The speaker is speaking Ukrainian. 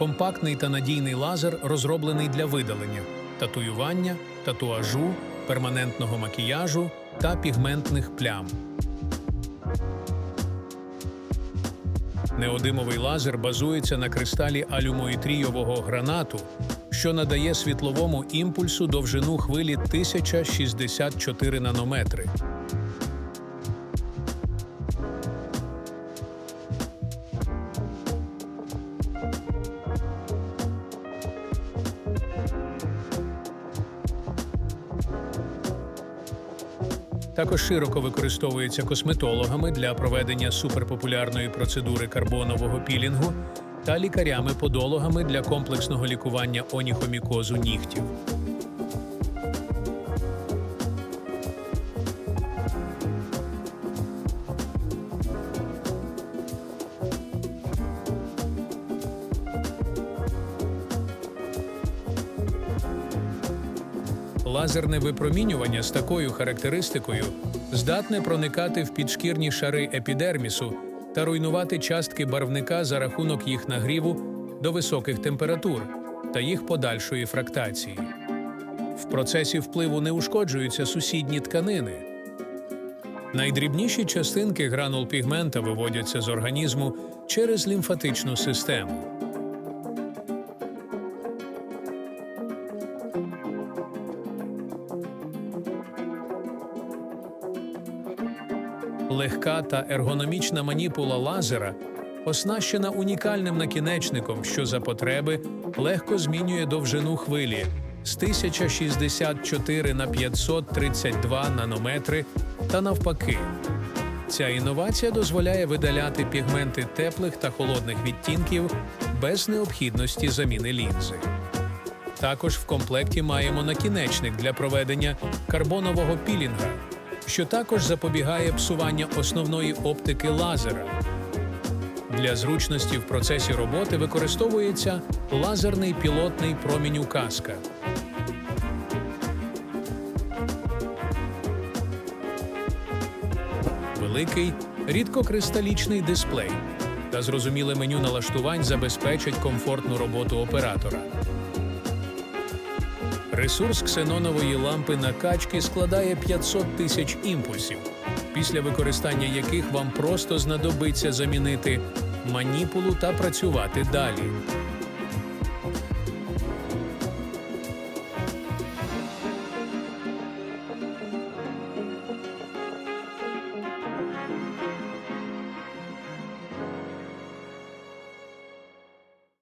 компактний та надійний лазер, розроблений для видалення, татуювання, татуажу, перманентного макіяжу та пігментних плям. Неодимовий лазер базується на кристалі алюмоїтрійового гранату, що надає світловому імпульсу довжину хвилі 1064 нанометри. Також широко використовується косметологами для проведення суперпопулярної процедури карбонового пілінгу та лікарями-подологами для комплексного лікування оніхомікозу нігтів. Лазерне випромінювання з такою характеристикою здатне проникати в підшкірні шари епідермісу та руйнувати частки барвника за рахунок їх нагріву до високих температур та їх подальшої фрактації. В процесі впливу не ушкоджуються сусідні тканини. Найдрібніші частинки гранул пігмента виводяться з організму через лімфатичну систему. Легка та ергономічна маніпула лазера оснащена унікальним накінечником, що за потреби легко змінює довжину хвилі з 1064 на 532 нанометри та навпаки. Ця інновація дозволяє видаляти пігменти теплих та холодних відтінків без необхідності заміни лінзи. Також в комплекті маємо накінечник для проведення карбонового пілінга, що також запобігає псування основної оптики лазера. Для зручності в процесі роботи використовується лазерний пілотний промінь указка. Великий рідкокристалічний дисплей та зрозуміле меню налаштувань забезпечать комфортну роботу оператора. Ресурс ксенонової лампи накачки складає 500 тисяч імпульсів, після використання яких вам просто знадобиться замінити маніпулу та працювати далі.